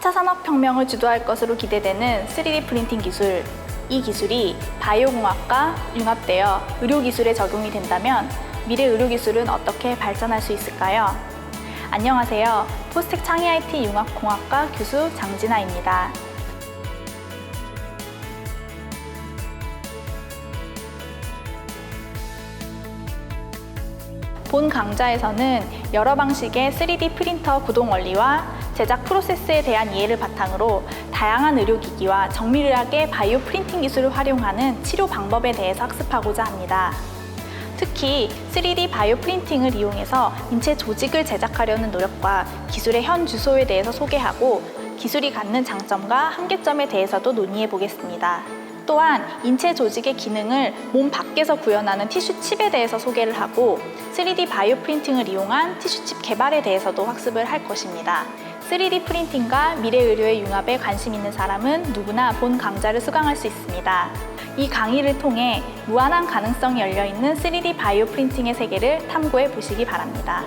산업혁명을 주도할 것으로 기대되는 3D 프린팅 기술. 이 기술이 바이오공학과 융합되어 의료기술에 적용이 된다면 미래 의료기술은 어떻게 발전할 수 있을까요? 안녕하세요. 포스텍 창의 IT 융합공학과 교수 장진아입니다. 본 강좌에서는 여러 방식의 3D 프린터 구동 원리와 제작 프로세스에 대한 이해를 바탕으로 다양한 의료기기와 정밀하게 바이오 프린팅 기술을 활용하는 치료 방법에 대해서 학습하고자 합니다. 특히 3D 바이오 프린팅을 이용해서 인체 조직을 제작하려는 노력과 기술의 현 주소에 대해서 소개하고 기술이 갖는 장점과 한계점에 대해서도 논의해 보겠습니다. 또한 인체 조직의 기능을 몸 밖에서 구현하는 티슈 칩에 대해서 소개를 하고 3D 바이오 프린팅을 이용한 티슈 칩 개발에 대해서도 학습을 할 것입니다. 3D 프린팅과 미래 의료의 융합에 관심 있는 사람은 누구나 본 강좌를 수강할 수 있습니다. 이 강의를 통해 무한한 가능성이 열려 있는 3D 바이오 프린팅의 세계를 탐구해 보시기 바랍니다.